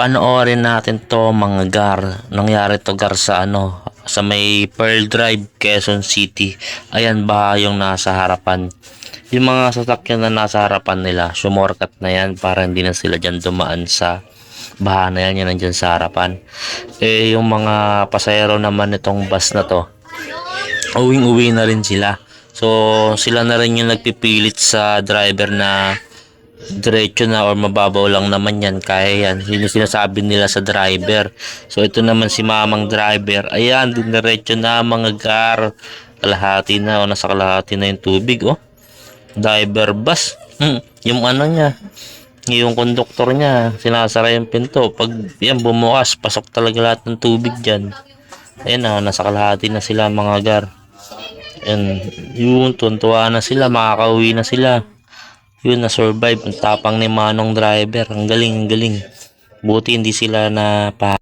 panoorin natin to mga gar. Nangyari to gar sa ano, sa may Pearl Drive, Quezon City. Ayan ba yung nasa harapan. Yung mga sasakyan na nasa harapan nila, sumorkat na yan para hindi na sila dyan dumaan sa baha na yan, yan nandyan sa harapan. Eh, yung mga pasahero naman nitong bus na to, uwing-uwi na rin sila. So, sila na rin yung nagpipilit sa driver na diretso na or mababaw lang naman yan. Kaya yan. Yun yung sinasabi nila sa driver. So ito naman si mamang driver. Ayan din diretso na mga gar. Kalahati na o nasa kalahati na yung tubig oh. Driver bus. Hmm, yung ano niya. Yung konduktor niya. Sinasara yung pinto. Pag yan bumukas pasok talaga lahat ng tubig dyan. Ayan na nasa kalahati na sila mga gar. Yan, yun, tuntua na sila, makakauwi na sila. Yun, na-survive. Ang tapang ni Manong driver. Ang galing, ang galing. Buti hindi sila na pa